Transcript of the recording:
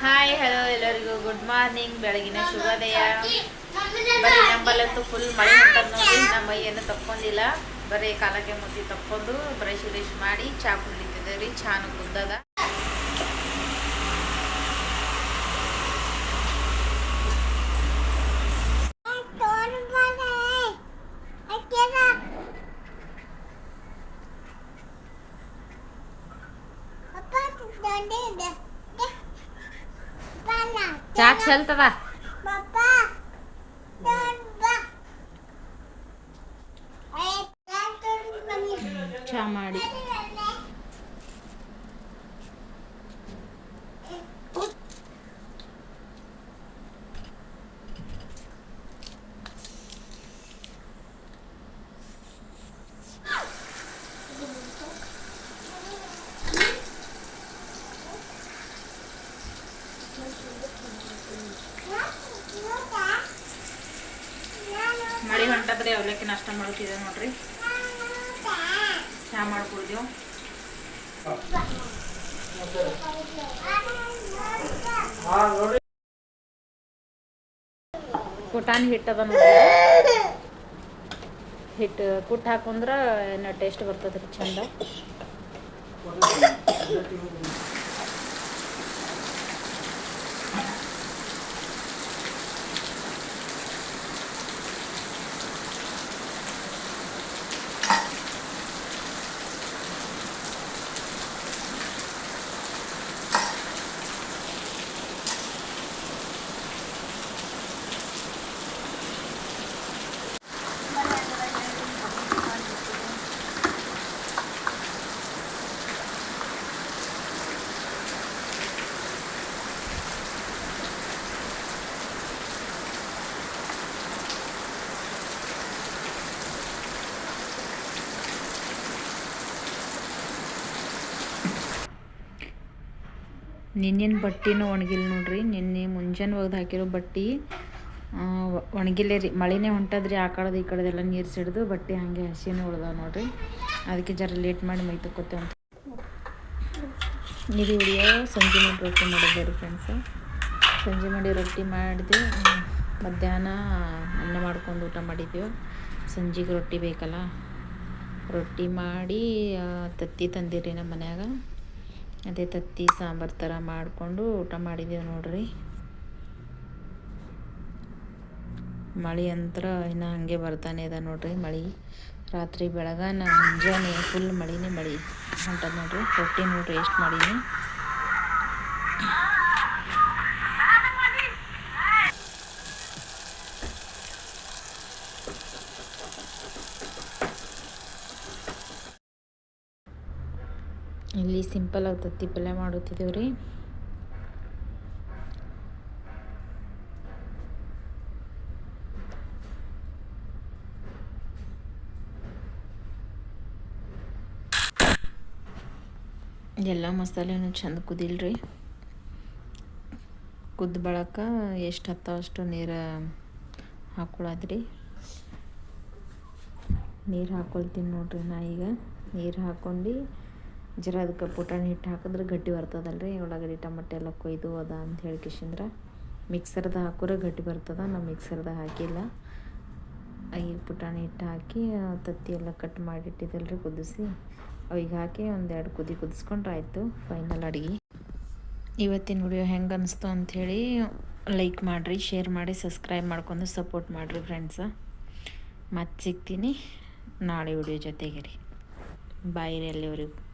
Hi hello ಎಲ್ಲರಿಗೂ. Good morning ಬೆಳಗಿನ ಶುಭೋದಯ. ಬರೀ ನಂಬಲ್ಲಂತೂ ಫುಲ್ ಮಳೆ ಹೊಂಟದ ನೋಡಿ ನಮ್ಮ ಮೈಯನ್ನು ತಕ್ಕೊಂಡಿಲ್ಲ ಬರೀ ಕಾಲಕ್ಕೆ ಮುದ್ದೆ ತಕ್ಕೊಂಡು ಬ್ರಷ್ ಗಿರಶ್ ಮಾಡಿ ಚಾ ಕುಡಿತಿದ್ದೇವೆ ರೀ ಚಾನು ಕುದ್ದದ ಚಾ ಚೆಲ್ತದ? ಚಾ ಮಾಡಿ. ಮಳೆ ಬರೀ ಅವಲಕ್ಕಿ ನಾಷ್ಟ ಮಾಡ್ತಿದ್ದೆ ನೋಡ್ರಿ. ಚಾ ಮಾಡ್ಕೊಡ್ದೇವು ಕುಟಾಣಿ ಹಿಟ್ಟದ ನೋಡ್ರಿ. ಹಿಟ್ಟು ಕುಟ್ಟು ಹಾಕೊಂಡ್ರೆ ಏನೋ ಟೇಸ್ಟ್ ಬರ್ತದ್ರಿ ಚಂದ. ನಿನ್ನಿನ ಬಟ್ಟಿನೂ ಒಣಗಿಲ್ಲ ನೋಡ್ರಿ. ನಿನ್ನೆ ಮುಂಜಾನೆ ಒಗ್ದು ಹಾಕಿರೋ ಬಟ್ಟೆ ಒಣಗಿಲ್ಲೇ ರೀ. ಮಳೆನೇ ಹೊಂಟದ್ರಿ ಆ ಕಡೆದು ಈ ಕಡೆದೆಲ್ಲ ನೀರು ಸಿಡ್ದು ಬಟ್ಟೆ ಹಾಗೆ ಹಸಿನೇ ಉಳ್ದಾವ ನೋಡ್ರಿ. ಅದಕ್ಕೆ ಜರ ಲೇಟ್ ಮಾಡಿ ಮೈ ತಕ್ಕೋತೇವೆ ಅಂತ. ನೀರು ಉಳಿಯೋ ಸಂಜೆ ಮಾಡಿ ರೊಟ್ಟಿ ಮಾಡಿದ್ದೆ ರೀ ಫ್ರೆಂಡ್ಸು. ಸಂಜೆ ಮಾಡಿ ರೊಟ್ಟಿ ಮಾಡಿದೆ, ಮಧ್ಯಾಹ್ನ ಅನ್ನ ಮಾಡ್ಕೊಂಡು ಊಟ ಮಾಡಿದ್ದೆವು ಸಂಜೆಗೆ ರೊಟ್ಟಿ ಬೇಕಲ್ಲ. ರೊಟ್ಟಿ ಮಾಡಿ ತತ್ತಿ ತಂದಿರಿ ನಮ್ಮ ಮನ್ಯಾಗ. ಅದೇ ತತ್ತಿ, ಸಾಂಬಾರು ಥರ ಮಾಡಿಕೊಂಡು ಊಟ ಮಾಡಿದ್ದೀವಿ ನೋಡ್ರಿ. ಮಳೆ ಅಂತರ ಇನ್ನು ಹಾಗೆ ಬರ್ತಾನೆ ಇದೆ ನೋಡ್ರಿ ಮಳೆ. ರಾತ್ರಿ ಬೆಳಗಾನ ಮುಂಜಾನೆ ಫುಲ್ ಮಳಿನೇ ಮಳೆ. ಅಂತ ನೋಡ್ರಿ ರೊಟ್ಟಿ ನೋಡ್ರಿ, ಎಷ್ಟು ಮಾಡೀನಿ. ಇಲ್ಲಿ ಸಿಂಪಲ್ ತತ್ತಿ ಪಲ್ಯ ಮಾಡುತ್ತಿದ್ದೇವೆ ರೀ. ಎಲ್ಲ ಮಸಾಲೆನೂ ಚಂದ ಕುದಿಲ್ರಿ ಕುದ್ದ ಬಳಕ ಎಷ್ಟು ಹತ್ತೋ ಅಷ್ಟು ನೀರು ಹಾಕ್ಕೊಳದ್ರಿ ನೀರು ಹಾಕೊಳ್ತೀನಿ ನೋಡ್ರಿ ನಾ ಈಗ. ನೀರು ಹಾಕ್ಕೊಂಡು ಜರ ಅದಕ್ಕೆ ಪುಟಾಣಿ ಹಿಟ್ಟು ಹಾಕಿದ್ರೆ ಗಟ್ಟಿ ರೀ ಉಳ್ಳಾಗಡ್ಡಿ, ಟಮಟೆ ಎಲ್ಲ ಕೊಯ್ದು ಅದ ಅಂತ ಹೇಳಿ ಕಿಶಿಂದ್ರ. ಮಿಕ್ಸರ್ದಾಗ ಹಾಕಿದ್ರೆ ಗಟ್ಟಿ ಬರ್ತದ ನಾವು ಮಿಕ್ಸರ್ದಾಗ ಹಾಕಿಲ್ಲ. ಈ ಪುಟಾಣಿ ಹಿಟ್ಟು ಹಾಕಿ ತತ್ತಿ ಎಲ್ಲ ಕಟ್ ಮಾಡಿಟ್ಟಿದ್ದಲ್ರಿ ಕುದಿಸಿ. ಅವಿಗೆ ಹಾಕಿ ಒಂದೆರಡು ಕುದಿ ಕುದಿಸ್ಕೊಂಡ್ರೆ ಆಯಿತು ಫೈನಲ್ ಅಡುಗೆ. ಇವತ್ತಿನ ವಿಡಿಯೋ ಹೆಂಗೆ ಅನಿಸ್ತು ಅಂಥೇಳಿ ಲೈಕ್ ಮಾಡಿರಿ ಶೇರ್ ಮಾಡಿ ಸಬ್ಸ್ಕ್ರೈಬ್ ಮಾಡ್ಕೊಂಡು ಸಪೋರ್ಟ್ ಮಾಡಿರಿ ಫ್ರೆಂಡ್ಸ ಮತ್ತೆ ಸಿಗ್ತೀನಿ ನಾಳೆ ವಿಡಿಯೋ ಜೊತೆಗೆ ರೀ. ಬಾಯ್ ರೀ ಅಲ್ಲಿವರೆಗೂ